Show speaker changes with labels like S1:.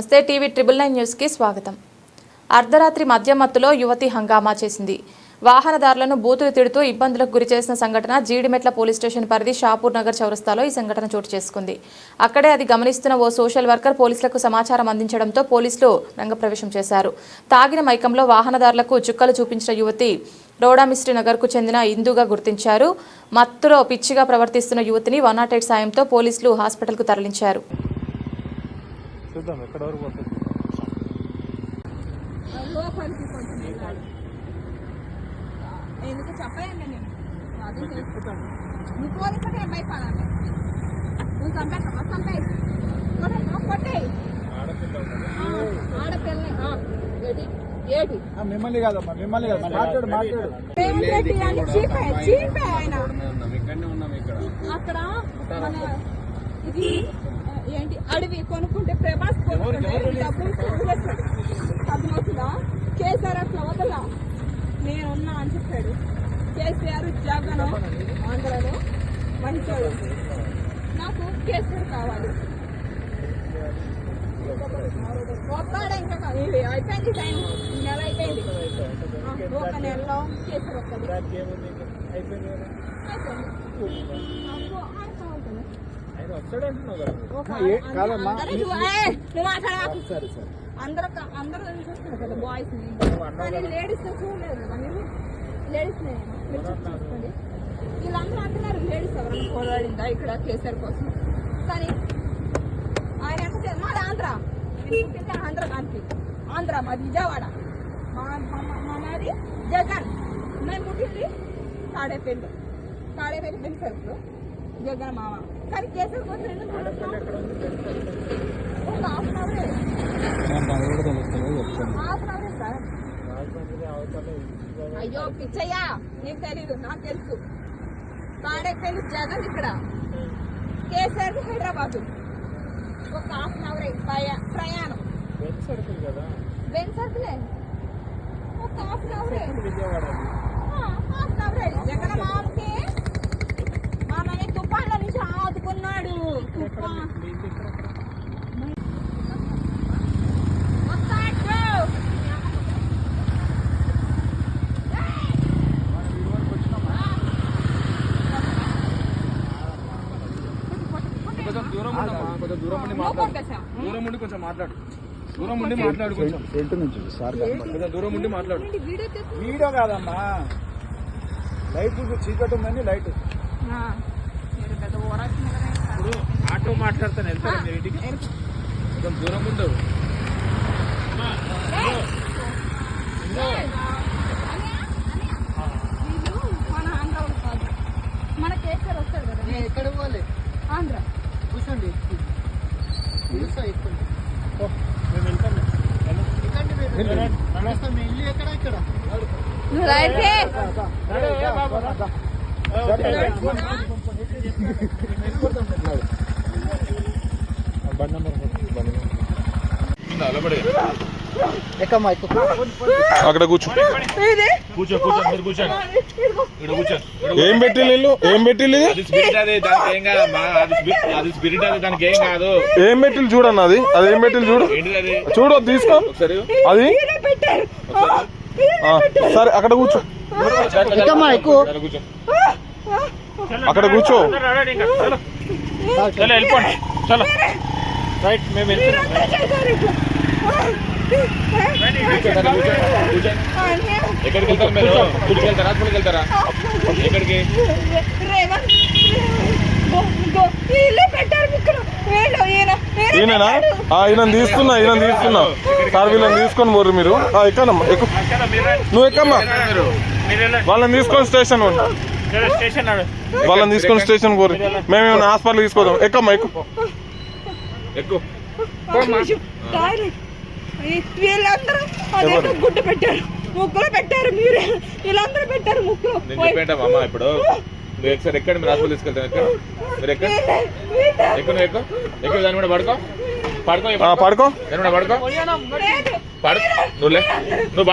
S1: నమస్తే TV triple nine న్యూస్కి స్వాగతం. అర్ధరాత్రి మద్యమత్తులో యువతి హంగామా చేసింది. వాహనదారులను బూతులు తిడుతూ ఇబ్బందులకు గురి చేసిన సంఘటన జీడిమెట్ల పోలీస్ స్టేషన్ పరిధి షాపూర్ నగర్ చౌరస్తాలో ఈ సంఘటన చోటు చేసుకుంది. అక్కడే అది గమనిస్తున్న ఓ సోషల్ వర్కర్ పోలీసులకు సమాచారం అందించడంతో పోలీసులు రంగప్రవేశం చేశారు. తాగిన మైకంలో వాహనదారులకు చుక్కలు చూపించిన యువతి రోడామిస్ట్రీ నగర్కు చెందిన ఇందుగా గుర్తించారు. మత్తులో పిచ్చిగా ప్రవర్తిస్తున్న యువతిని వన్ నాట్ ఎయిట్ సాయంతో పోలీసులు హాస్పిటల్కు తరలించారు.
S2: చూద్దాం ఎక్కడ వరకు పోతుంది
S3: ఎందుకు చెప్పలేండి నేను అది తెలుసు. నువ్వు పోలీసులు నేను భయపడాలి నువ్వు చంపేస్తావా
S2: మిమ్మల్ని కాదమ్మా మిమ్మల్ని కాదు మాట్లాడు మాట్లాడు
S3: అక్కడ ఇది ఏంటి? అడవి కొనుక్కుంటే ప్రభాస్ కొనుక్కుంటే డబ్బులు వదిలేస్తాడు అర్థమవుతుందా కేసీఆర్ అట్లా వదలా? నేనున్నా అని చెప్పాడు. కేసీఆర్ జగన్ ఆంధ్రలో మంచోడు. నాకు కేసీఆర్ కావాలి. ఒక్కడే ఇంకా అయిపోయింది టైం. నెల అయిపోయింది. ఒక నెలలో కేసీఆర్ వస్తుంది?
S2: అయిపోయింది కదా ఆయన వస్తాడు అంటున్నావు కదా ఏ, కాదమ్మా, సరే సరే.
S3: అందరూ అందరూ చూస్తున్నారు కదా బాయ్స్ని. కానీ లేడీస్ చూడలేదు. కదా మీరు లేడీస్ మీరు చూసుకోండి. వీళ్ళందరూ అంటున్నారు లేడీస్ ఎవరైనా పోరాడిందా ఇక్కడ కేసీఆర్ కోసం? కానీ ఆయన చే- మాది ఆంధ్ర. పుట్టింది ఆంధ్ర కాంతి. ఆంధ్ర మాది విజయవాడ. మా మాది జగన్. మేము పుట్టింది తాడేపల్లి. తాడేపల్లి పెన్సర్స్ జగన్ మామ. కానీ కేసీఆర్ కోసం ఎందుకు చూడొస్తాం? ఒక హాఫ్ అన్ అవరే. హాఫ్ అన్ అవరే సార్.
S2: రాజమండ్రి అవతల
S3: అయ్యో పిచ్చయ్యా నీకు తెలీదు నాకు తెలుసు. తాడేపల్లి జగన్ ఇక్కడ. కేసీఆర్ హైదరాబాద్. ఒక హాఫ్ అన్ అవర్ ప్రయాణం.
S2: బెంచ్ సర్కిల్ కదా.
S3: బెన్ సర్కిలే. ఒక హాఫ్ అన్ అవరే
S2: విజయవాడ అది.
S3: హాఫ్ అన్ అవరే జగన్ మామకి మామని తుఫాన్ల నుంచి ఆదుకున్నాడు తుఫాన్
S2: మీ ఇంటి ఎక్కడ?
S3: వస్తాడు
S4: కొంచెం దూరం ఉండమ్మా కొంచెం దూరం ఉండి మాట్లాడు దూరం ఉండి కొంచెం మాట్లాడు దూరం ఉండి మాట్లాడు కొంచెం
S2: నుంచి సార్
S4: కొంచెం దూరం ఉండి మాట్లాడు
S3: వీడియో
S2: కాదమ్మా లైట్ చీకటి ఉందని లైట్
S3: పెద్ద
S2: ఇప్పుడు ఆటో మాట్లాడతాను వెళ్తాను మీరు ఇంటికి.
S4: కొంచెం దూరం ఉండు.
S3: వీళ్ళు మన ఆంధ్ర వాళ్ళు కాదు. మన కేసీఆర్ వస్తాడు కదా.
S5: ఎక్కడ పోలే
S3: ఆంధ్ర.
S5: కూర్చోండి. మీ ఇల్లు ఎక్కడ? ఇక్కడ.
S4: అక్కడ కూర్చో.
S3: ఇది?
S4: కూర్చో కూర్చో మీరు కూర్చోండి. ఇక్కడ కూర్చో
S6: ఏం పెట్టి నీళ్ళు ఏం పెట్టి
S4: అది స్పిరిట్ అది దానికి ఏం కాదమ్మా అది స్పిరిట్ అది స్పిరిట్ అది దానికి ఏం కాదు.
S6: ఏం పెట్టిలు చూడన్న అది? అది ఏం పెట్టిలు చూడు? చూడు తీసుకో. అది? సరే అక్కడ కూర్చో.
S4: అక్కడ కూర్చో.
S6: అక్కడ కూర్చో.
S2: చలో వెళ్ళిపోండి. చలో. రైట్ మేము
S4: ఎక్కడికి వెళ్తారు మీరు? గుడికి వెళ్తారా? హాస్పిటల్కి వెళ్తారా? ఎక్కడికి?
S3: ముక్కలు వీళ్ళు ఈయన ఈయన
S6: ఈయననా?
S3: పెట్టాడు.
S6: ఆ, ఈయన తీస్తున్నా ఈయన తీస్తున్నా. సార్ వీళ్ళని తీసుకొని పోరు మీరు. ఆ, ఎక్కనమ్మా? ఎక్కు నువ్వు ఎక్కమ్మా? వాళ్ళని తీసుకొని స్టేషన్. వాళ్ళని తీసుకొని స్టేషన్ పోరు మేము ఏమైనా హాస్పిటల్ తీసుకోదాం ఎక్కమ్మా ఎక్కు
S4: ఎక్కువ.
S3: వీళ్ళందరూ అదేదో గుడ్డ పెట్టారు. ముక్కులు పెట్టారు మీరే. వీళ్ళందరూ పెట్టారు ముక్కులు
S4: నేను ఇప్పుడు? నువ్వు ఒకసారి ఎక్కడ మీరు హాస్పిటల్ తీసుకెళ్తాను. ఎక్కడ? మీరు ఎక్కడ. ఎక్కువ నువ్వు ఎక్కువ? ఎక్కువ దాని కూడా పడుకో. పడుకో
S6: ఆ, పడుకో.
S4: దాని కూడా పడుకో. పడు నువ్వు లే. నువ్వు.